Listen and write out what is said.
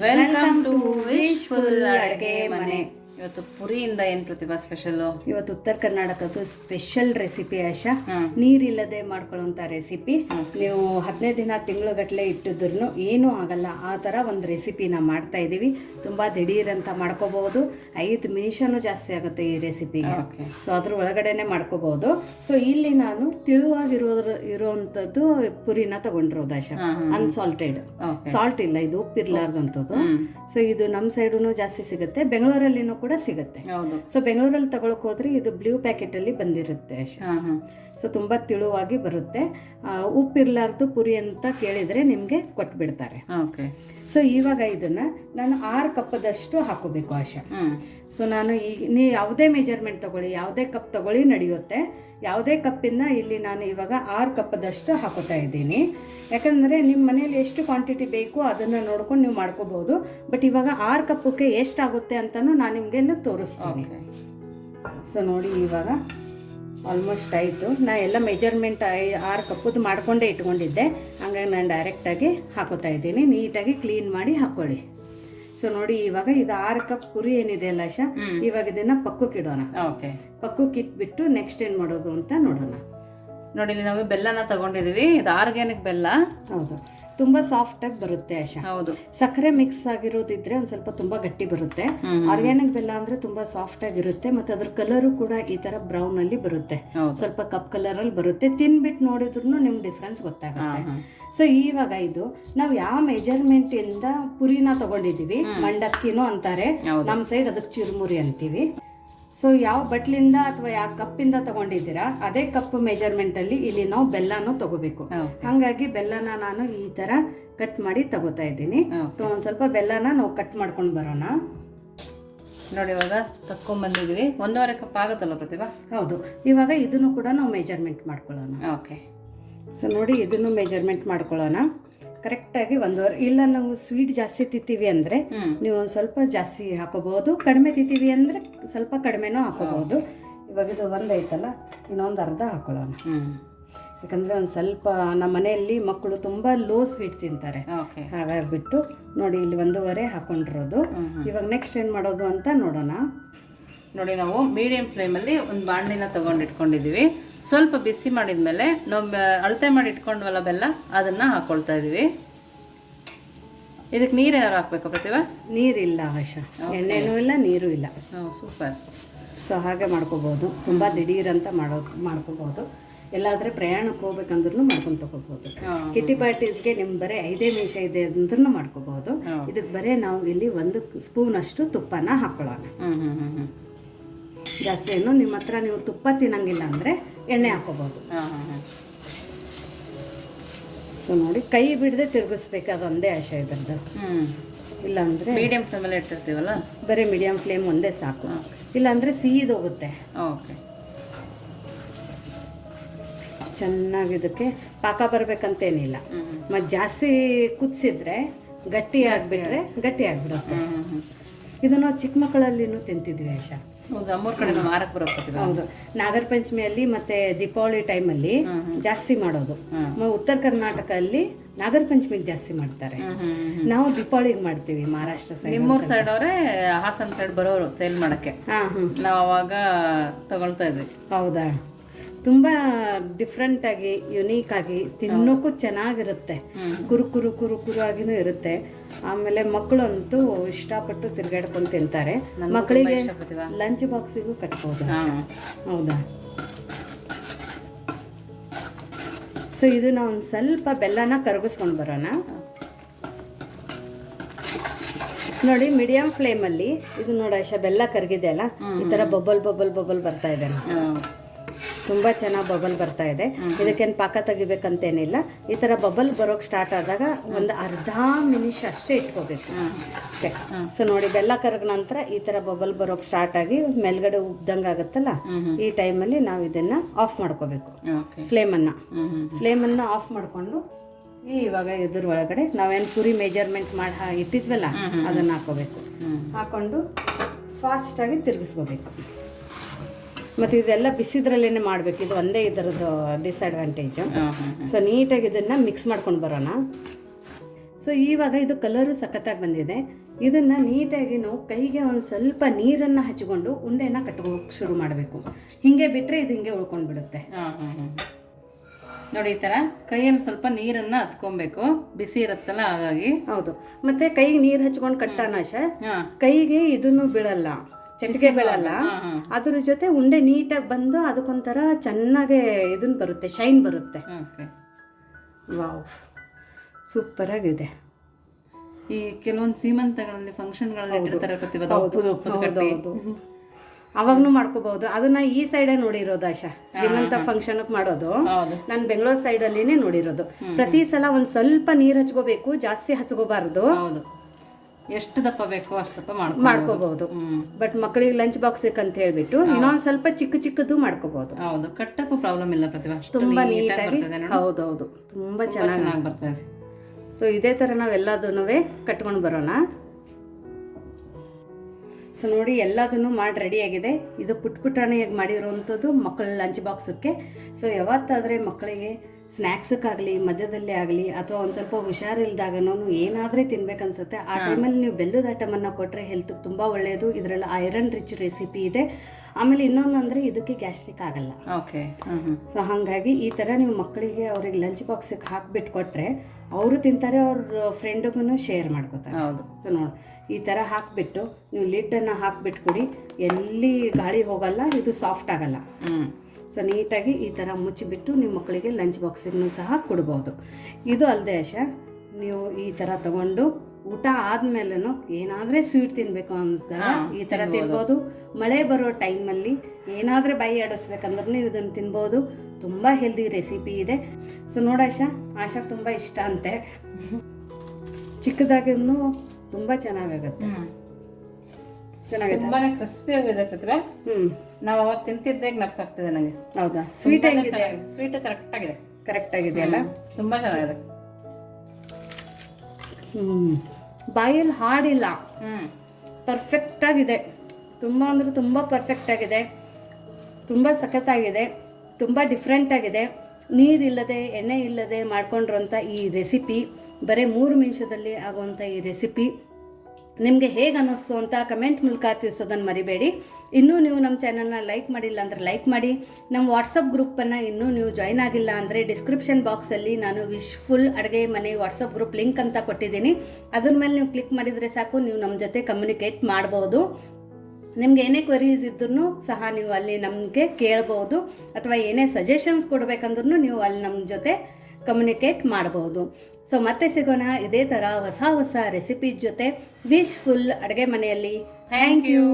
Welcome to wishful ಅಡುಗೆ ಮನೆ ಇವತ್ತು ಪುರಿಯಿಂದ ಏನ್ ಪ್ರತಿಭಾ ಸ್ಪೆಷಲ್ ಇವತ್ತು ಉತ್ತರ ಕರ್ನಾಟಕದ ಸ್ಪೆಷಲ್ ರೆಸಿಪಿ ಆಶಾ. ನೀರಿಲ್ಲದೆ ಮಾಡ್ಕೊಳ್ಳೋಂಥ ರೆಸಿಪಿ ನೀವು ಹದಿನೈದು ದಿನ ತಿಂಗಳುಗಟ್ಟಲೆ ಇಟ್ಟಿದ್ರು ಏನೂ ಆಗಲ್ಲ. ಆ ಥರ ಒಂದು ರೆಸಿಪಿನ ಮಾಡ್ತಾ ಇದ್ದೀವಿ ತುಂಬ ಅಂತ ಮಾಡ್ಕೋಬಹುದು ಐದು ನಿಮಿಷನೂ ಜಾಸ್ತಿ ಆಗುತ್ತೆ ಈ ರೆಸಿಪಿಗೆ. ಸೊ ಅದ್ರ ಒಳಗಡೆನೆ ಮಾಡ್ಕೋಬಹುದು ಸೊ ಇಲ್ಲಿ ನಾನು ತಿಳುವಾಗಿರೋದ್ರ ಇರೋವಂಥದ್ದು ಪುರಿನ ತಗೊಂಡಿರೋದು ಆಶಾ ಅನ್ಸಾಲ್ಟೆಡ್. ಸಾಲ್ಟ್ ಇಲ್ಲ ಇದು ಉಪ್ಪಿರ್ಲಾರ್ದಂಥದ್ದು. ಸೊ ಇದು ನಮ್ಮ ಸೈಡುನು ಜಾಸ್ತಿ ಸಿಗುತ್ತೆ. ಬೆಂಗಳೂರಲ್ಲಿನೂ ಕೂಡ ಸಿಗುತ್ತೆ. ಹೌದು. ಸೊ ಬೆಂಗಳೂರಲ್ಲಿ ತಗೊಳಕ್ ಹೋದ್ರೆ ಇದು ಬ್ಲೂ ಪ್ಯಾಕೆಟ್ ಅಲ್ಲಿ ಬಂದಿರುತ್ತೆ ಸೊ ತುಂಬಾ ತಿಳುವಾಗಿ ಬರುತ್ತೆ. ಉಪ್ಪಿರ್ಲಾರ್ದು ಪುರಿ ಅಂತ ಕೇಳಿದ್ರೆ ನಿಮ್ಗೆ ಕೊಟ್ಬಿಡ್ತಾರೆ. ಓಕೆ. ಸೊ ಇವಾಗ ಇದನ್ನು ನಾನು ಆರು ಕಪ್ಪದಷ್ಟು ಹಾಕೋಬೇಕು ಆಶಾ. ಸೊ ನಾನು ಈಗ ನೀವು ಯಾವುದೇ ಮೆಜರ್ಮೆಂಟ್ ತಗೊಳ್ಳಿ ಯಾವುದೇ ಕಪ್ ತಗೊಳ್ಳಿ ನಡೆಯುತ್ತೆ. ಯಾವುದೇ ಕಪ್ಪಿಂದ ಇಲ್ಲಿ ನಾನು ಇವಾಗ ಆರು ಕಪ್ಪದಷ್ಟು ಹಾಕೋತಾ ಇದ್ದೀನಿ. ಯಾಕಂದರೆ ನಿಮ್ಮ ಮನೇಲಿ ಎಷ್ಟು ಕ್ವಾಂಟಿಟಿ ಬೇಕು ಅದನ್ನು ನೋಡ್ಕೊಂಡು ನೀವು ಮಾಡ್ಕೋಬೋದು ಬಟ್ ಇವಾಗ ಆರು ಕಪ್ಪಕ್ಕೆ ಎಷ್ಟಾಗುತ್ತೆ ಅಂತಲೂ ನಾನು ನಿಮಗೆ ತೋರಿಸ್ತೀನಿ. ಸೊ ನೋಡಿ ಇವಾಗ ಆಲ್ಮೋಸ್ಟ್ ಆಯಿತು. ನಾ ಎಲ್ಲ ಮೆಜರ್ಮೆಂಟ್ ಆರು ಕಪ್ಪದ್ದು ಮಾಡಿಕೊಂಡೇ ಇಟ್ಕೊಂಡಿದ್ದೆ. ಹಂಗಾಗಿ ನಾನು ಡೈರೆಕ್ಟಾಗಿ ಹಾಕೋತಾ ಇದ್ದೀನಿ. ನೀಟಾಗಿ ಕ್ಲೀನ್ ಮಾಡಿ ಹಾಕ್ಕೊಳ್ಳಿ ಸೊ ನೋಡಿ ಇವಾಗ ಇದು ಆರು ಕಪ್ ಕುರಿ ಏನಿದೆ ಅಲ್ಲ ಶಾ ಇವಾಗ ಇದನ್ನು ಪಕ್ಕಕ್ಕೆ ಇಡೋಣ. ಓಕೆ. ಪಕ್ಕಕ್ಕೆ ಇಟ್ಬಿಟ್ಟು ನೆಕ್ಸ್ಟ್ ಏನು ಮಾಡೋದು ಅಂತ ನೋಡೋಣ. ನೋಡಿ ನಾವು ಬೆಲ್ಲನ ತಗೊಂಡಿದೀವಿ. ಇದು ಆರ್ಗ್ಯಾನಿಕ್ ಬೆಲ್ಲ. ಹೌದು. ತುಂಬ ಆಗಿ ಬರುತ್ತೆ ಆಶಾ. ಹೌದು. ಸಕ್ಕರೆ ಮಿಕ್ಸ್ ಆಗಿರೋದಿದ್ರೆ ಒಂದ್ ಸ್ವಲ್ಪ ತುಂಬಾ ಗಟ್ಟಿ ಬರುತ್ತೆ. ಆರ್ಗ್ಯಾನಿಕ್ ಬೆಲ್ಲ ಅಂದ್ರೆ ತುಂಬಾ ಸಾಫ್ಟ್ ಆಗಿರುತ್ತೆ ಮತ್ತೆ ಅದ್ರ ಕಲರ್ ಕೂಡ ಈ ತರ ಬ್ರೌನ್ ಅಲ್ಲಿ ಬರುತ್ತೆ. ಸ್ವಲ್ಪ ಕಪ್ ಕಲರ್ ಅಲ್ಲಿ ಬರುತ್ತೆ. ತಿನ್ಬಿಟ್ಟು ನೋಡಿದ್ರು ನಿಮ್ ಡಿಫ್ರೆನ್ಸ್ ಗೊತ್ತಾಗುತ್ತೆ. ಸೊ ಇವಾಗ ಇದು ನಾವು ಯಾವ ಮೆಜರ್ಮೆಂಟ್ ಇಂದ ಪುರಿನ ತಗೊಂಡಿದೀವಿ ಮಂಡಕ್ಕಿನೂ ಅಂತಾರೆ. ನಮ್ ನಮ್ಮ ಸೈಡ್ ಅದಕ್ಕೆ ಚಿರುಮುರಿ ಅಂತೀವಿ. ಸೊ ಯಾವ ಬಟ್ಲಿಂದ ಅಥವಾ ಯಾವ ಕಪ್ಪಿಂದ ತಗೊಂಡಿದ್ದೀರಾ ಅದೇ ಕಪ್ ಮೆಜರ್ಮೆಂಟ್ ಅಲ್ಲಿ ಇಲ್ಲಿ ನಾವು ಬೆಲ್ಲನೂ ತಗೋಬೇಕು. ಹಾಗಾಗಿ ಬೆಲ್ಲನ ನಾನು ಈ ಥರ ಕಟ್ ಮಾಡಿ ತಗೋತಾ ಇದ್ದೀನಿ. ಸೊ ಒಂದು ಸ್ವಲ್ಪ ಬೆಲ್ಲನ ನಾವು ಕಟ್ ಮಾಡ್ಕೊಂಡು ಬರೋಣ. ನೋಡಿ ಇವಾಗ ತಕ್ಕೊಂಡ್ ಬಂದಿದೀವಿ ಒಂದೂವರೆ ಕಪ್ ಆಗುತ್ತಲ್ಲ ಪ್ರತಿಭಾ? ಹೌದು. ಇವಾಗ ಇದನ್ನು ಕೂಡ ನಾವು ಮೆಜರ್ಮೆಂಟ್ ಮಾಡ್ಕೊಳ್ಳೋಣ. ಓಕೆ ಸೊ ನೋಡಿ ಇದನ್ನು ಮೆಜರ್ಮೆಂಟ್ ಮಾಡ್ಕೊಳ್ಳೋಣ. ಕರೆಕ್ಟಾಗಿ ಒಂದೂವರೆ ಇಲ್ಲ ನಾವು ಸ್ವೀಟ್ ಜಾಸ್ತಿ ತಿಂತೀವಿ ಅಂದರೆ ನೀವು ಒಂದು ಸ್ವಲ್ಪ ಜಾಸ್ತಿ ಹಾಕೋಬಹುದು ಕಡಿಮೆ ತಿಂತೀವಿ ಅಂದರೆ ಸ್ವಲ್ಪ ಕಡಿಮೆನೂ ಹಾಕೋಬಹುದು. ಇವಾಗ ಇದು ಒಂದೈತಲ್ಲ ಐತಲ್ಲ ಇನ್ನೊಂದು ಅರ್ಧ ಹಾಕೊಳ್ಳೋಣ. ಯಾಕಂದ್ರೆ ಒಂದು ಸ್ವಲ್ಪ ನಮ್ಮ ಮನೆಯಲ್ಲಿ ಮಕ್ಕಳು ತುಂಬ ಲೋ ಸ್ವೀಟ್ ತಿಂತಾರೆ. ಹಾಗಾಗಿಬಿಟ್ಟು ನೋಡಿ ಇಲ್ಲಿ ಒಂದೂವರೆ ಹಾಕೊಂಡಿರೋದು. ಇವಾಗ ನೆಕ್ಸ್ಟ್ ಏನು ಮಾಡೋದು ಅಂತ ನೋಡೋಣ. ನೋಡಿ ನಾವು ಮೀಡಿಯಂ ಫ್ಲೇಮಲ್ಲಿ ಒಂದು ಬಾಣಲಿನ ತಗೊಂಡು ಇಟ್ಕೊಂಡಿದ್ದೀವಿ ಸ್ವಲ್ಪ ಬಿಸಿ ಮಾಡಿದ್ಮೇಲೆ ನಾವು ಬೆ- ಅಳತೆ ಮಾಡಿ ಇಟ್ಕೊಂಡ್ವಲ್ಲ ಬೆಲ್ಲ ಅದನ್ನ ಹಾಕೊಳ್ತಾ ಇದೀವಿ. ಇದಕ್ಕೆ ನೀರು ಏನಾರು ಹಾಕ್ಬೇಕು ಪ್ರತಿಭಾ? ನೀರಿಲ್ಲ ಅವಶ್ಯ ಎಣ್ಣೆನೂ ಇಲ್ಲ ನೀರು ಇಲ್ಲ. ಹಾಂ ಸೂಪರ್ ಸೊ ಹಾಗೆ ಮಾಡ್ಕೋಬೋದು. ತುಂಬ ದಿಢೀರಂತ ಮಾಡೋ ಮಾಡ್ಕೋಬೋದು. ಎಲ್ಲಾದರೆ ಪ್ರಯಾಣಕ್ಕೆ ಹೋಗ್ಬೇಕಂದ್ರೂ ಮಾಡ್ಕೊಂಡು ತಗೋಬೋದು. ಕಿಟ್ಟಿ ಕಿಟಿ ಪಾರ್ಟೀಸ್ಗೆ ನಿಮ್ಮ ಬರೀ ಐದೇ ನಿಮಿಷ ಇದೆ ಅಂದ್ರೂ ಮಾಡ್ಕೋಬೋದು. ಇದಕ್ಕೆ ಬರೀ ನಾವು ಇಲ್ಲಿ ಒಂದು ಸ್ಪೂನ್ ಅಷ್ಟು ತುಪ್ಪನ ಹ್ಞೂ ಜಾಸ್ತಿ ಏನು ನಿಮ್ಮ ಹತ್ರ ನೀವು ತುಪ್ಪ ತಿನ್ನಂಗಿಲ್ಲ ಅಂದರೆ ಎಣ್ಣೆ ಹಾಕೋಬೋದು ಸೊ ನೋಡಿ ಕೈ ಬಿಡದೆ ತಿರುಗಿಸ್ಬೇಕು ಅದೊಂದೇ ಆಶೆ ಇದ್ರದ್ದು. ಇಲ್ಲಾಂದ್ರೆ ಮೀಡಿಯಂ ಫ್ಲೇಮಲ್ಲಿ ಇಟ್ಟಿರ್ತೀವಲ್ಲ? ಬರೀ ಮೀಡಿಯಮ್ ಫ್ಲೇಮ್ ಒಂದೇ ಸಾಕು. ಇಲ್ಲಾಂದರೆ ಸಿಹಿದೋಗುತ್ತೆ ಓಕೆ ಚೆನ್ನಾಗಿ ಇದಕ್ಕೆ ಪಾಕ ಬರಬೇಕಂತೇನಿಲ್ಲ. ಮತ್ತು ಜಾಸ್ತಿ ಕುದಿಸಿದ್ರೆ ಗಟ್ಟಿ ಆಗಿಬಿಟ್ರೆ ಗಟ್ಟಿ ಆಗಿಬಿಡುತ್ತೆ. ಇದನ್ನು ಚಿಕ್ಕ ಮಕ್ಕಳಲ್ಲಿನೂ ತಿಂತಿದ್ವಿ ಆಶಾ. ಹೌದು ನಾಗರ ಪಂಚಮಿಯಲ್ಲಿ ಮತ್ತೆ ದೀಪಾವಳಿ ಟೈಮಲ್ಲಿ ಜಾಸ್ತಿ ಮಾಡೋದು. ಉತ್ತರ ಕರ್ನಾಟಕ ಅಲ್ಲಿ ನಾಗರ ಪಂಚಮಿಗೆ ಜಾಸ್ತಿ ಮಾಡ್ತಾರೆ. ನಾವು ದೀಪಾವಳಿಗೆ ಮಾಡ್ತೀವಿ ಮಹಾರಾಷ್ಟ್ರ ಸೈಡ್ ನಿಮ್ಮೂರ್ ಸೈಡ್ ಅವರೇ ಹಾಸನ್ ಸೈಡ್ ಬರೋರು ಸೇಲ್ ಮಾಡಕ್ಕೆ. ನಾವು ಅವಾಗ ತಗೊಳ್ತಾ ಇದ್ವಿ. ಹೌದಾ? ತುಂಬ ಡಿಫ್ರೆಂಟ್ ಆಗಿ ಯುನೀಕ್ ಆಗಿ ತಿನ್ನೋಕ್ಕೂ ಚೆನ್ನಾಗಿರುತ್ತೆ. ಕುರು ಕುರು ಕುರು ಕುರು ಆಗಿನೂ ಇರುತ್ತೆ. ಆಮೇಲೆ ಮಕ್ಕಳಂತೂ ಇಷ್ಟಪಟ್ಟು ತಿರ್ಗಾಡ್ಕೊಂಡು ತಿಂತಾರೆ. ಮಕ್ಕಳಿಗೆ ಲಂಚ್ ಬಾಕ್ಸಿಗೂ ಕಟ್ಬೋದು ಹೌದಾ? ಸೊ ಇದು ನಾವು ಒಂದು ಸ್ವಲ್ಪ ಬೆಲ್ಲನ ಕರಗಿಸ್ಕೊಂಡು ಬರೋಣ. ನೋಡಿ ಮೀಡಿಯಂ ಫ್ಲೇಮಲ್ಲಿ ಇದು ನೋಡಿ ಬೆಲ್ಲ ಕರಗಿದೆ ಅಲ್ಲ? ಈ ಥರ ಬಬಲ್ ಬಬಲ್ ಬಬಲ್ ಬರ್ತಾ ಇದೆ. ತುಂಬ ಚೆನ್ನಾಗಿ ಬಬಲ್ ಬರ್ತಾ ಇದೆ. ಇದಕ್ಕೇನು ಪಾಕ ತೆಗಿಬೇಕಂತೇನಿಲ್ಲ. ಈ ಥರ ಬಬಲ್ ಬರೋಕೆ ಸ್ಟಾರ್ಟ್ ಆದಾಗ ಒಂದು ಅರ್ಧ ನಿಮಿಷ ಅಷ್ಟೇ ಇಟ್ಕೋಬೇಕು. ಅಷ್ಟೇ ಸೊ ನೋಡಿ ಬೆಲ್ಲ ಕರಗ ನಂತರ ಈ ಥರ ಬಬಲ್ ಬರೋಕೆ ಸ್ಟಾರ್ಟ್ ಆಗಿ ಮೇಲ್ಗಡೆ ಉಬ್ದಂಗೆ ಆಗುತ್ತಲ್ಲ? ಈ ಟೈಮಲ್ಲಿ ನಾವು ಇದನ್ನು ಆಫ್ ಮಾಡ್ಕೋಬೇಕು. ಫ್ಲೇಮನ್ನು ಫ್ಲೇಮ್ ಅನ್ನ ಫ್ಲೇಮನ್ನು ಆಫ್ ಮಾಡಿಕೊಂಡು ಇವಾಗ ಇದ್ರ ಒಳಗಡೆ ನಾವೇನು ಪುರಿ ಮೆಜರ್ಮೆಂಟ್ ಮಾಡಿ ಇಟ್ಟಿದ್ವಲ್ಲ? ಅದನ್ನು ಹಾಕೋಬೇಕು. ಹಾಕೊಂಡು ಫಾಸ್ಟ್ ಫಾಸ್ಟಾಗಿ ತಿರುಗಿಸ್ಕೋಬೇಕು. ಮತ್ತು ಇದೆಲ್ಲ ಬಿಸಿದ್ರಲ್ಲೇ ಮಾಡಬೇಕು. ಇದು ಒಂದೇ ಇದರದ್ದು ಡಿಸ್ಅಡ್ವಾಂಟೇಜು ಸೊ ನೀಟಾಗಿ ಇದನ್ನು ಮಿಕ್ಸ್ ಮಾಡ್ಕೊಂಡು ಬರೋಣ. ಸೊ ಇವಾಗ ಇದು ಕಲರು ಸಖತ್ತಾಗಿ ಬಂದಿದೆ. ಇದನ್ನ ನೀಟಾಗಿ ನಾವು ಕೈಗೆ ಒಂದು ಸ್ವಲ್ಪ ನೀರನ್ನು ಹಚ್ಕೊಂಡು ಉಂಡೆನ ಕಟ್ಕೋಕ್ ಶುರು ಮಾಡಬೇಕು. ಹಿಂಗೆ ಬಿಟ್ಟರೆ ಇದು ಹಿಂಗೆ ಉಳ್ಕೊಂಡು ಬಿಡುತ್ತೆ. ನೋಡಿ ಈ ಥರ ಕೈಯಲ್ಲಿ ಸ್ವಲ್ಪ ನೀರನ್ನು ಹತ್ಕೊಬೇಕು. ಬಿಸಿ ಇರುತ್ತಲ್ಲ ಹಾಗಾಗಿ. ಹೌದು. ಮತ್ತೆ ಕೈಗೆ ನೀರು ಹಚ್ಕೊಂಡು ಕಟ್ಟಾನಾಶ ನಾಶ ಕೈಗೆ ಇದನ್ನು ಬೀಳಲ್ಲ. ಚಟಿಕೆ ಬೀಳಲ್ಲ ಅದ್ರ ಜೊತೆ ಉಂಡೆ ನೀಟಾಗಿ ಬಂದು ಅದಕ್ಕೊಂಥರ ಚೆನ್ನಾಗೆ ಇದನ್ ಬರುತ್ತೆ ಶೈನ್ ಬರುತ್ತೆ. ವಾವ್. ಸೂಪರಾಗಿದೆ. ಈ ಕೆಲವೊಂದು ಸೀಮಂತಗಳಲ್ಲಿ ಫಂಕ್ಷನ್ಗಳಲ್ಲಿ ಇಟ್ಟಿರ್ತಾರೆ ಅವಾಗ್ನು ಮಾಡ್ಕೋಬಹುದು. ಅದನ್ನ ಈ ಸೈಡೇ ನೋಡಿರೋದು ಆಶಾ. ಶ್ರೀಮಂತ ಫಂಕ್ಷನ್ ಮಾಡೋದು. ನಾನು ಬೆಂಗಳೂರು ಸೈಡಲ್ಲಿನೇ ನೋಡಿರೋದು. ಪ್ರತಿ ಸಲ ಒಂದ್ ಸ್ವಲ್ಪ ನೀರ್ ಹಚ್ಕೋಬೇಕು ಜಾಸ್ತಿ ಹಚ್ಕೋಬಾರ್ದು. ಎಷ್ಟು ದಪ್ಪ ಬೇಕೋ ಅಷ್ಟು ದಪ್ಪ ಮಾಡ್ಕೊ ಮಾಡ್ಕೋಬಹುದು ಬಟ್ ಮಕ್ಕಳಿಗೆ ಲಂಚ್ ಬಾಕ್ಸ್ ಅಂತ ಹೇಳ್ಬಿಟ್ಟು ಇನ್ನೊಂದ್ ಸ್ವಲ್ಪ ಚಿಕ್ಕ ಚಿಕ್ಕದು ಮಾಡ್ಕೋಬಹುದು ಹೌದು ಕಟ್ಟಕ್ಕೂ ಪ್ರಾಬ್ಲಮ್ ಇಲ್ಲ ಪ್ರತಿಭಾ. ತುಂಬಾ ನೀಟಾಗಿ ಹೌದೌದು. ತುಂಬಾ ಚೆನ್ನಾಗಿ ಬರ್ತದೆ ಸೊ ಇದೇ ಥರ ನಾವೆಲ್ಲದನ್ನೂ ಕಟ್ಕೊಂಡು ಬರೋಣ. ಸೊ ನೋಡಿ ಎಲ್ಲದನ್ನು ಮಾಡಿ ರೆಡಿಯಾಗಿದೆ ಇದು ಪುಟ್ ಪುಟಾಣಿಯಾಗಿ ಮಾಡಿರೋವಂಥದ್ದು ಮಕ್ಕಳ ಲಂಚ್ ಬಾಕ್ಸಕ್ಕೆ ಸೊ ಯಾವತ್ತಾದರೆ ಮಕ್ಕಳಿಗೆ ಸ್ನ್ಯಾಕ್ಸಕ್ಕಾಗಲಿ ಮಧ್ಯದಲ್ಲೇ ಆಗಲಿ ಅಥವಾ ಒಂದು ಸ್ವಲ್ಪ ಹುಷಾರಿಲ್ದಾಗನೂ ಏನಾದರೆ ತಿನ್ಬೇಕನ್ಸುತ್ತೆ ಆ ಟೈಮಲ್ಲಿ ನೀವು ಬೆಲ್ಲದ ಐಟಮನ್ನು ಕೊಟ್ಟರೆ ಹೆಲ್ತ್ಗೆ ತುಂಬ ಒಳ್ಳೆಯದು ಇದರಲ್ಲಿ ಐರನ್ ರಿಚ್ ರೆಸಿಪಿ ಇದೆ. ಆಮೇಲೆ ಇನ್ನೊಂದು ಅಂದರೆ ಇದಕ್ಕೆ ಗ್ಯಾಸ್ಟ್ರಿಕ್ ಆಗಲ್ಲ. ಓಕೆ ಸೊ ಹಾಗಾಗಿ ಈ ಥರ ನೀವು ಮಕ್ಕಳಿಗೆ ಅವ್ರಿಗೆ ಲಂಚ್ ಬಾಕ್ಸಿಗೆ ಹಾಕ್ಬಿಟ್ಟು ಕೊಟ್ಟರೆ ಅವರು ತಿಂತಾರೆ ಅವ್ರ ಫ್ರೆಂಡಿಗೂ ಶೇರ್ ಮಾಡ್ಕೋತಾರೆ. ಹೌದು. ಸೊ ನೋಡಿ ಈ ಥರ ಹಾಕ್ಬಿಟ್ಟು ನೀವು ಲಿಡ್ಡನ್ನು ಹಾಕ್ಬಿಟ್ಟು ಕೊಡಿ ಎಲ್ಲಿ ಗಾಳಿ ಹೋಗಲ್ಲ ಇದು ಸಾಫ್ಟ್ ಆಗಲ್ಲ. ಸೊ ನೀಟಾಗಿ ಈ ಥರ ಮುಚ್ಚಿಬಿಟ್ಟು ನಿಮ್ಮ ಮಕ್ಕಳಿಗೆ ಲಂಚ್ ಬಾಕ್ಸಿಗೂ ಸಹ ಕೊಡ್ಬೋದು. ಇದು ಅಲ್ಲದೆ ಆಶ ನೀವು ಈ ಥರ ತಗೊಂಡು ಊಟ ಆದ್ಮೇಲೂ ಏನಾದರೆ ಸ್ವೀಟ್ ತಿನ್ನಬೇಕು ಅನ್ನಿಸ್ದಾಗ ಈ ಥರ ತಿನ್ಬೋದು. ಮಳೆ ಬರೋ ಟೈಮಲ್ಲಿ ಏನಾದರೂ ಬಾಯಿ ಆಡಿಸ್ಬೇಕಂದ್ರೆ ನೀವು ಇದನ್ನು ತಿನ್ಬೋದು. ತುಂಬ ಹೆಲ್ದಿ ರೆಸಿಪಿ ಇದೆ. ಸೊ ನೋಡಾಶ ಆಶಾ ತುಂಬ ಇಷ್ಟ ಅಂತೆ. ಚಿಕ್ಕದಾಗಿನೂ ತುಂಬ ಚೆನ್ನಾಗಾಗುತ್ತೆ. ತುಂಬಾನೇ ಕ್ರಿಸ್ಪಿ ಆಗಿದೆ ನಾವು ಅವಾಗ ತಿಂತಿದ್ದೆ ನೆನಪಾಗ್ತಿದೆ ಆಗ್ತಿದೆ ನನಗೆ ಹೌದಾ? ಸ್ವೀಟ್ ಸ್ವೀಟ್ ಕರೆಕ್ಟ್ ಆಗಿದೆ. ಕರೆಕ್ಟ್ ಆಗಿದೆಯಲ್ಲ ತುಂಬಾ ಚೆನ್ನಾಗಿದೆ. ಹ್ಮ್. ಬಾಯಲ್ಲಿ ಹಾಡಿಲ್ಲ. ಪರ್ಫೆಕ್ಟ್ ಆಗಿದೆ. ತುಂಬ ಅಂದರೆ ತುಂಬ ಪರ್ಫೆಕ್ಟ್ ಆಗಿದೆ. ತುಂಬ ಸಖತ್ತಾಗಿದೆ. ತುಂಬ ಡಿಫ್ರೆಂಟ್ ಆಗಿದೆ. ನೀರಿಲ್ಲದೆ ಎಣ್ಣೆ ಇಲ್ಲದೆ ಮಾಡ್ಕೊಂಡಿರೋಂಥ ಈ ರೆಸಿಪಿ ಬರೀ ಮೂರು ನಿಮಿಷದಲ್ಲಿ ಆಗುವಂಥ ಈ ರೆಸಿಪಿ ನಿಮಗೆ ಹೇಗೆ ಅನ್ನಿಸ್ತು ಅಂತ ಕಮೆಂಟ್ ಮೂಲಕ ತಿಳಿಸೋದನ್ನು ಮರಿಬೇಡಿ. ಇನ್ನೂ ನೀವು ನಮ್ಮ ಚಾನಲ್ನ ಲೈಕ್ ಮಾಡಿಲ್ಲ ಅಂದರೆ ಲೈಕ್ ಮಾಡಿ. ನಮ್ಮ ವಾಟ್ಸಪ್ ಗ್ರೂಪನ್ನು ಇನ್ನೂ ನೀವು ಜಾಯ್ನ್ ಆಗಿಲ್ಲ ಅಂದರೆ ಡಿಸ್ಕ್ರಿಪ್ಷನ್ ಬಾಕ್ಸಲ್ಲಿ ನಾನು ವಿಶ್ ಫುಲ್ ಅಡುಗೆ ಮನೆ ವಾಟ್ಸಪ್ ಗ್ರೂಪ್ ಲಿಂಕ್ ಅಂತ ಕೊಟ್ಟಿದ್ದೀನಿ. ಅದ್ರ ಮೇಲೆ ನೀವು ಕ್ಲಿಕ್ ಮಾಡಿದರೆ ಸಾಕು, ನೀವು ನಮ್ಮ ಜೊತೆ ಕಮ್ಯುನಿಕೇಟ್ ಮಾಡ್ಬೋದು. ನಿಮ್ಗೆ ಏನೇ ಕ್ವರೀಸ್ ಇದ್ರೂ ಸಹ ನೀವು ಅಲ್ಲಿ ನಮಗೆ ಕೇಳ್ಬೋದು. ಅಥವಾ ಏನೇ ಸಜೆಷನ್ಸ್ ಕೊಡಬೇಕಂದ್ರೂ ನೀವು ಅಲ್ಲಿ ನಮ್ಮ ಜೊತೆ ಕಮ್ಯುನಿಕೇಟ್ ಮಾಡಬಹುದು. ಸೊ ಮತ್ತೆ ಸಿಗೋಣ ಇದೇ ಥರ ಹೊಸ ಹೊಸ ರೆಸಿಪಿ ಜೊತೆ ವಿಶ್ ಫುಲ್ ಅಡುಗೆ ಮನೆಯಲ್ಲಿ. Thank you